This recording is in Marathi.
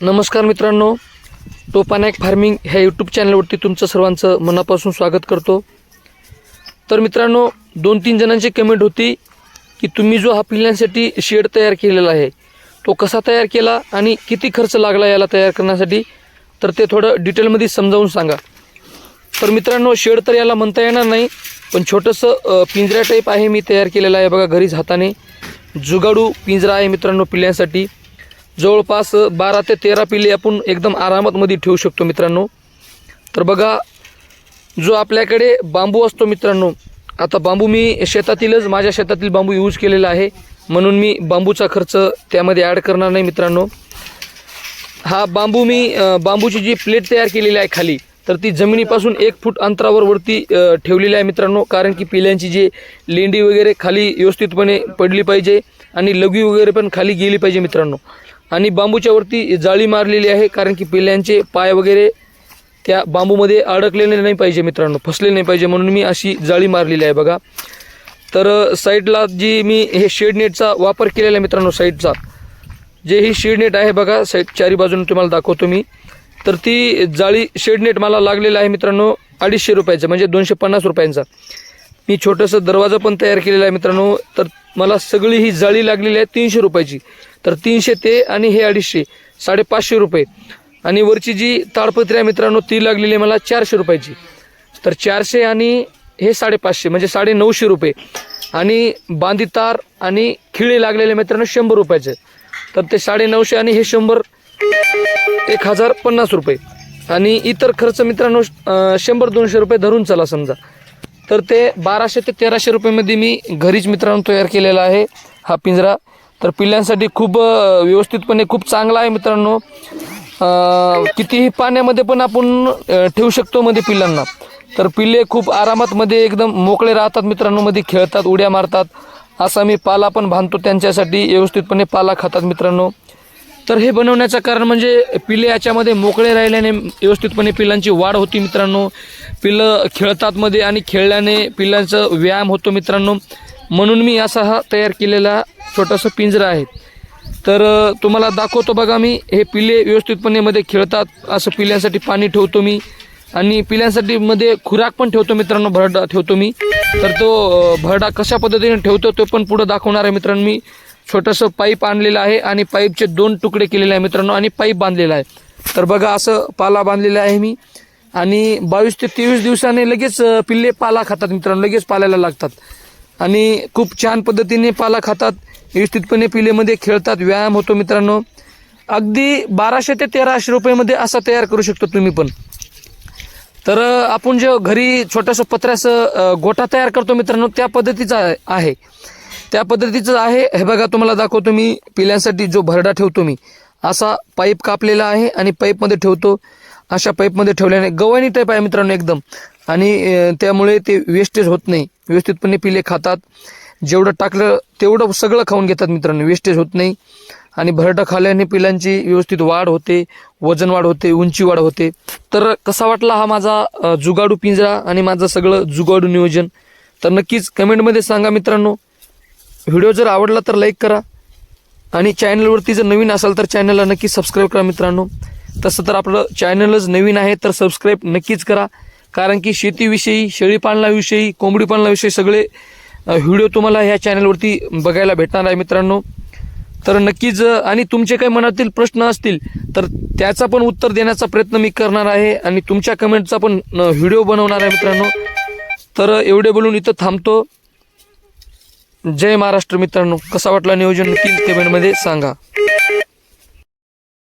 नमस्कार मित्रांनो टोपानॅक फार्मिंग ह्या यूट्यूब चॅनलवरती तुमचं सर्वांचं मनापासून स्वागत करतो. तर मित्रांनो दोन तीन जणांची कमेंट होती की तुम्ही जो हा पिल्ल्यांसाठी शेड तयार केलेला आहे तो कसा तयार केला आणि किती खर्च लागला याला तयार करण्यासाठी तर ते थोडं डिटेलमध्ये समजावून सांगा. तर मित्रांनो शेड तर याला म्हणता येणार नाही पण छोटंसं पिंजऱ्या टाईप आहे मी तयार केलेलं आहे बघा घरीच हाताने. जुगाडू पिंजरा आहे मित्रांनो पिल्ल्यांसाठी. जवळपास बारा ते तेरा पिल्ले आपण एकदम आरामात मध्ये ठेवू शकतो मित्रांनो. तर बघा जो आपल्याकडे बांबू असतो मित्रांनो आता बांबू मी शेतातीलच माझ्या शेतातील बांबू यूज केलेला आहे. म्हणून मी बांबूचा खर्च त्यामध्ये ॲड करणार नाही मित्रांनो. हा बांबू मी बांबूची जी प्लेट तयार केलेली आहे खाली तर ती जमिनीपासून एक फूट अंतरावर वरती ठेवलेली आहे मित्रांनो. कारण की पिल्यांची जी लेंडी वगैरे खाली व्यवस्थितपणे पडली पाहिजे आणि लघवी वगैरे पण खाली गेली पाहिजे मित्रांनो. आणि बांबूच्या वरती जाळी मारलेली आहे कारण की पिल्ल्यांचे पाय वगैरे त्या बांबूमध्ये अडकलेले नाही पाहिजे मित्रांनो फसलेले नाही पाहिजे म्हणून मी अशी जाळी मारलेली आहे बघा. तर साईडला जी मी हे शेडनेटचा वापर केलेला आहे मित्रांनो साईडचा जे ही शेडनेट आहे बघा साईड चारी बाजूने तुम्हाला दाखवतो मी. तर ती जाळी शेडनेट मला लागलेलं आहे मित्रांनो अडीचशे रुपयाचं म्हणजे दोनशे पन्नास रुपयांचा. मी छोटंसं दरवाजा पण तयार केलेला आहे मित्रांनो. तर मला सगळी ही जाळी लागलेली आहे तीनशे रुपयाची. तर तीनशे ते आणि हे अडीचशे साडेपाचशे रुपये. आणि वरची जी ताडपत्री आहे मित्रांनो ती लागलेली आहे मला चारशे रुपयाची. तर चारशे आणि हे साडेपाचशे म्हणजे साडे नऊशे रुपये. आणि बांधी तार आणि खिळे लागलेले मित्रांनो शंभर रुपयाचे. तर ते साडे नऊशे आणि हे शंभर एक हजार पन्नास रुपये. आणि इतर खर्च मित्रांनो शंभर दोनशे रुपये धरून चला समजा. तर ते बाराशे ते तेराशे रुपयेमध्ये मी घरीच मित्रांनो तयार केलेला आहे हा पिंजरा. तर पिल्ल्यांसाठी खूप व्यवस्थितपणे खूप चांगला आहे मित्रांनो. कितीही पाण्यामध्ये पण आपण ठेवू शकतो मध्ये पिल्लांना. तर पिल्ले खूप आरामात मध्ये एकदम मोकळे राहतात मित्रांनो मध्ये खेळतात उड्या मारतात. असा मी पाला पण बांधतो त्यांच्यासाठी व्यवस्थितपणे पाला खातात मित्रांनो. तर हे बनवण्याचं कारण म्हणजे पिले याच्यामध्ये मोकळे राहिल्याने व्यवस्थितपणे पिलांची वाढ होती मित्रांनो. पिलं खेळतात मध्ये आणि खेळल्याने पिलांचा व्यायाम होतो मित्रांनो. म्हणून मी असा हा तयार केलेला छोटासा पिंजरा आहे. तर तुम्हाला दाखवतो बघा मी. हे पिले व्यवस्थितपणे मध्ये खेळतात. असं पिल्यांसाठी पाणी ठेवतो मी. आणि पिल्यांसाठी मध्ये खुराक पण ठेवतो मित्रांनो भरडा ठेवतो मी. तर तो भरडा कशा पद्धतीने ठेवतो तो पण पुढं दाखवणार आहे मित्रांनो मी. छोटंसं पाईप आणलेलं आहे आणि पाईपचे दोन तुकडे केलेले आहे मित्रांनो आणि पाईप बांधलेला आहे. तर बघा असं पाला बांधलेला आहे मी. आणि बावीस ते तेवीस दिवसाने लगेच पिल्ले पाला खातात मित्रांनो लगेच पालायला लागतात. आणि खूप छान पद्धतीने पाला खातात. व्यवस्थितपणे पिलेमध्ये खेळतात व्यायाम होतो मित्रांनो. अगदी बाराशे ते तेराशे रुपयेमध्ये असा तयार करू शकतो तुम्ही पण. तर आपण जे घरी छोटंसं पत्र्याचं गोठा तयार करतो मित्रांनो त्या पद्धतीचा आहे. त्या पद्धतीचं आहे. हे बघा तुम्हाला दाखवतो मी पिल्यांसाठी जो भरडा ठेवतो मी. असा पाईप कापलेला आहे आणि पाईपमध्ये ठेवतो. अशा पाईपमध्ये ठेवल्याने गव्हाणी टाईप आहे मित्रांनो एकदम. आणि त्यामुळे ते वेस्टेज होत नाही. व्यवस्थितपणे पिले खातात. जेवढं टाकलं तेवढं सगळं खाऊन घेतात मित्रांनो. वेस्टेज होत नाही. आणि भरडा खाल्ल्याने पिलांची व्यवस्थित वाढ होते. वजन वाढ होते. उंची वाढ होते. तर कसा वाटला हा माझा जुगाडू पिंजरा आणि माझं सगळं जुगाडू नियोजन? तर नक्कीच कमेंटमध्ये सांगा मित्रांनो. व्हिडिओ जर आवडला तर लाईक करा. आणि चॅनलवरती जर नवीन असाल तर चॅनलला नक्की सबस्क्राईब करा मित्रांनो. तसं तर आपलं चॅनलच नवीन आहे तर सबस्क्राईब नक्कीच करा. कारण की शेतीविषयी शेळीपालनाविषयी कोंबडी पालनाविषयी सगळे व्हिडिओ तुम्हाला ह्या चॅनलवरती बघायला भेटणार आहे मित्रांनो. तर नक्कीच आणि तुमचे काही मनातील प्रश्न असतील तर त्याचा पण उत्तर देण्याचा प्रयत्न मी करणार आहे. आणि तुमच्या कमेंटचा पण व्हिडिओ बनवणार आहे मित्रांनो. तर एवढे बोलून इथं थांबतो. जय महाराष्ट्र मित्रांनो कसा वाटला नियोजन? नक्की कमेंटमध्ये सांगा.